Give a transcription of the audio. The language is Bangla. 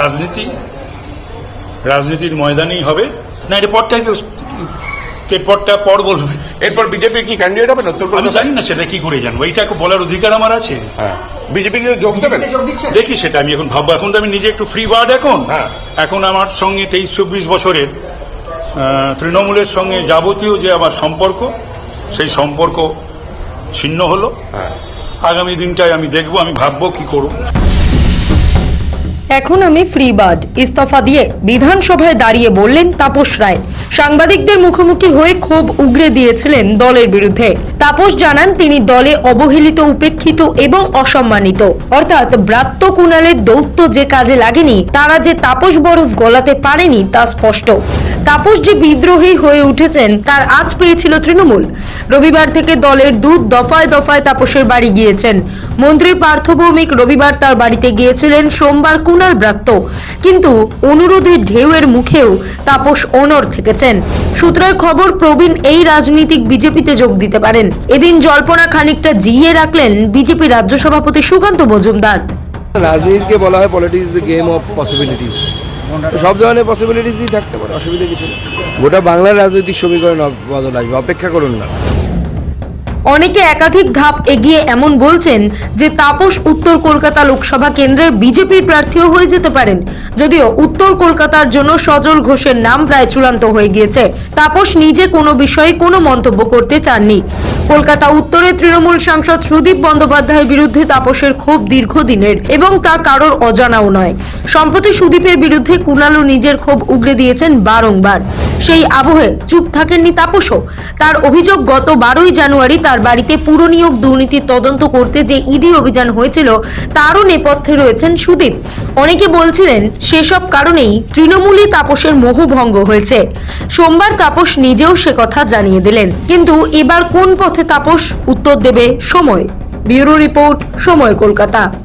রাজনীতি রাজনীতির ময়দানেই হবে। না এটা পরটাই তো পরটা পর বলবে। এরপর বিজেপি কি ক্যান্ডিডেট হবেন উত্তর আমি জানি না সেটা কি করে জানব। এইটা বলার অধিকার আমার আছে। হ্যাঁ। বিজেপি কি যোগ দেবেন? দেখি সেটা আমি এখন ভাববো। এখন তো আমি নিজে একটু ফ্রি বার্ড এখন। হ্যাঁ। এখন আমার সঙ্গে তেইশ চব্বিশ বছরের তৃণমূলের সঙ্গে যাবতীয় যে আমার সম্পর্ক সেই সম্পর্ক ছিন্ন হলো। হ্যাঁ। আগামী দিনটায় আমি দেখব আমি ভাববো কি করব। এখন আমি ফ্রি বার্ড ইস্তফা দিয়ে বিধানসভায় দাঁড়িয়ে বললেন তাপস রায়। সাংবাদিকদের মুখোমুখি হয়ে ক্ষোভ উগরে দিয়েছিলেন দলের বিরুদ্ধে। তাপস জানান, তিনি দলে অবহেলিত, উপেক্ষিত এবং অসম্মানিত। অর্থাৎ ব্রাত্য কুণালের দৌত্য যে কাজে লাগেনি, তারা যে তাপস বরফ গলাতে পারেনি তা স্পষ্ট। তাপস যে বিদ্রোহী হয়ে উঠেছেন, তার আজ পেয়েছিল তৃণমূল। রবিবার থেকে দলের দুধ দফায় দফায় তাপসের বাড়ি গিয়েছেন। মন্ত্রী পার্থ ভৌমিক রবিবার তার বাড়িতে গিয়েছিলেন, সোমবার কুনাল ব্রাত্য। কিন্তু অনুরোধের ঢেউয়ের মুখেও তাপস অনর থেকেছেন। সূত্রের খবর, প্রবীণ এই রাজনীতিক বিজেপিতে যোগ দিতে পারেন। এদিন জল্পনা খানিকটা জিইয়ে রাখলেন বিজেপি রাজ্য সভাপতি সুকান্ত মজুমদার। রাজনীতিকে বলা হয় পলিটিক্স গেম অফ পসিবিলিটিস সব ধরনের পসিবিলিটিসই থাকতে পারে। অসুবিধা কিছু নেই। গোটা বাংলার রাজনৈতিক সমীকরণ বদল আসবে অপেক্ষা করুন না। অনেকে একাধিক ধাপ এগিয়ে এমন বলছেন যে তাপস উত্তর কলকাতা লোকসভা কেন্দ্রের বিজেপির প্রার্থীও হয়ে যেতে পারেন। যদিও উত্তর কলকাতার জন্য সজল ঘোষের নাম প্রায় চূড়ান্ত হয়ে গিয়েছে। তাপস নিজে কোনো বিষয়ে কোনো মন্তব্য করতে চাননি। কলকাতা উত্তরের তৃণমূল সাংসদ সুদীপ বন্দ্যোপাধ্যায়ের বিরুদ্ধে তাপসের ক্ষোভ দীর্ঘদিনের এবং তা কারোর অজানাও নয়। সম্প্রতি সুদীপের বিরুদ্ধে কুণালও নিজের ক্ষোভ উগরে দিয়েছেন বারংবার। সেই আবহে চুপ থাকেননি তাপসও। তার অভিযোগ গত বারোই জানুয়ারি তার বাড়িতে পুরনিয়োগ দুর্নীতির তদন্ত করতে যে ইডি অভিযান হয়েছিল, তারও নেপথ্যে রয়েছেন সুদীপ। অনেকে বলছিলেন সেসব কারণেই তৃণমূলই তাপসের মোহভঙ্গ হয়েছে। সোমবার তাপস নিজেও সে কথা জানিয়ে দিলেন। কিন্তু এবার কোন পথে তাপস উত্তর দেবে সময়? ব্যুরো রিপোর্ট সময় কলকাতা।